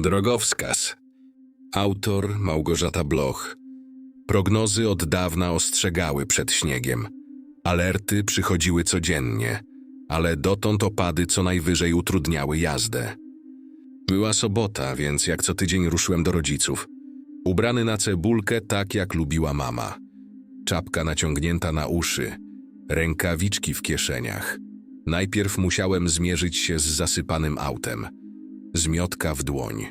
Drogowskaz. Autor Małgorzata Bloch. Prognozy od dawna ostrzegały przed śniegiem. Alerty przychodziły codziennie, ale dotąd opady co najwyżej utrudniały jazdę. Była sobota, więc jak co tydzień ruszyłem do rodziców. Ubrany na cebulkę tak jak lubiła mama. Czapka naciągnięta na uszy, rękawiczki w kieszeniach. Najpierw musiałem zmierzyć się z zasypanym autem. Zmiotka w dłoń.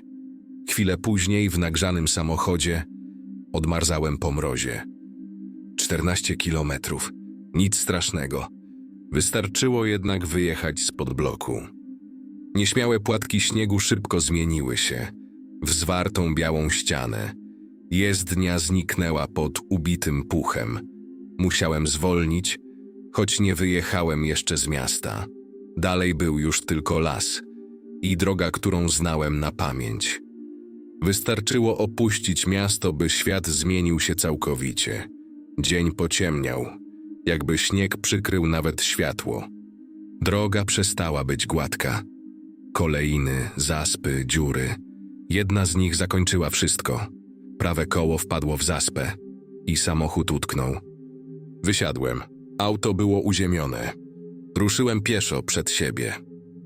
Chwilę później w nagrzanym samochodzie odmarzałem po mrozie. 14 kilometrów. Nic strasznego. Wystarczyło jednak wyjechać spod bloku. Nieśmiałe płatki śniegu szybko zmieniły się w zwartą białą ścianę. Jezdnia zniknęła pod ubitym puchem. Musiałem zwolnić, choć nie wyjechałem jeszcze z miasta. Dalej był już tylko las i droga, którą znałem na pamięć. Wystarczyło opuścić miasto, by świat zmienił się całkowicie. Dzień pociemniał, jakby śnieg przykrył nawet światło. Droga przestała być gładka. Kolejny, zaspy, dziury. Jedna z nich zakończyła wszystko. Prawe koło wpadło w zaspę i samochód utknął. Wysiadłem. Auto było uziemione. Ruszyłem pieszo przed siebie.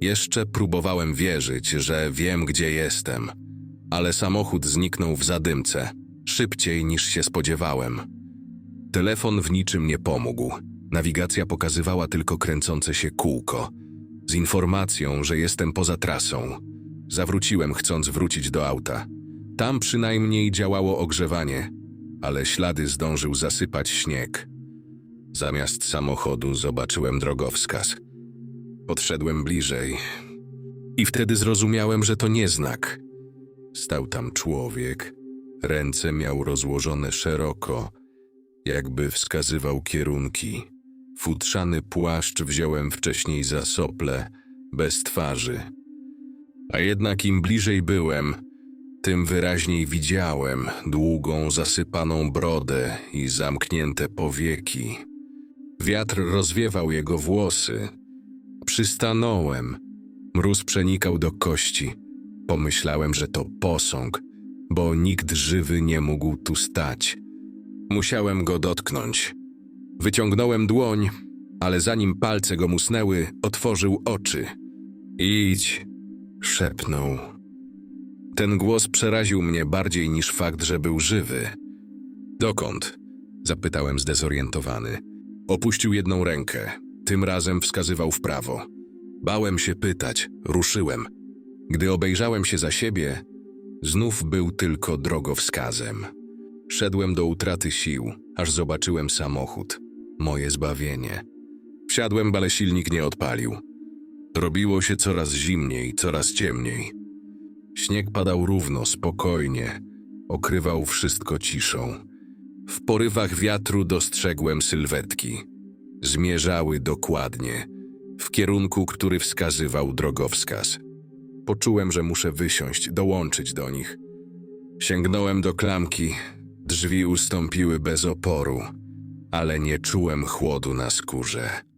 Jeszcze próbowałem wierzyć, że wiem, gdzie jestem, ale samochód zniknął w zadymce, szybciej niż się spodziewałem. Telefon w niczym nie pomógł. Nawigacja pokazywała tylko kręcące się kółko, z informacją, że jestem poza trasą. Zawróciłem, chcąc wrócić do auta. Tam przynajmniej działało ogrzewanie, ale ślady zdążył zasypać śnieg. Zamiast samochodu zobaczyłem drogowskaz. Podszedłem bliżej i wtedy zrozumiałem, że to nie znak. Stał tam człowiek, ręce miał rozłożone szeroko, jakby wskazywał kierunki. Futrzany płaszcz wziąłem wcześniej za sople, bez twarzy. A jednak im bliżej byłem, tym wyraźniej widziałem długą, zasypaną brodę i zamknięte powieki. Wiatr rozwiewał jego włosy. Przystanąłem. Mróz przenikał do kości. Pomyślałem, że to posąg, bo nikt żywy nie mógł tu stać. Musiałem go dotknąć. Wyciągnąłem dłoń, ale zanim palce go musnęły, otworzył oczy. Idź, szepnął. Ten głos przeraził mnie bardziej niż fakt, że był żywy. Dokąd? Zapytałem zdezorientowany. Opuścił jedną rękę. Tym razem wskazywał w prawo. Bałem się pytać, ruszyłem. Gdy obejrzałem się za siebie, znów był tylko drogowskazem. Szedłem do utraty sił, aż zobaczyłem samochód. Moje zbawienie. Wsiadłem, ale silnik nie odpalił. Robiło się coraz zimniej, coraz ciemniej. Śnieg padał równo, spokojnie, okrywał wszystko ciszą. W porywach wiatru dostrzegłem sylwetki. Zmierzały dokładnie, w kierunku, który wskazywał drogowskaz. Poczułem, że muszę wysiąść, dołączyć do nich. Sięgnąłem do klamki, drzwi ustąpiły bez oporu, ale nie czułem chłodu na skórze.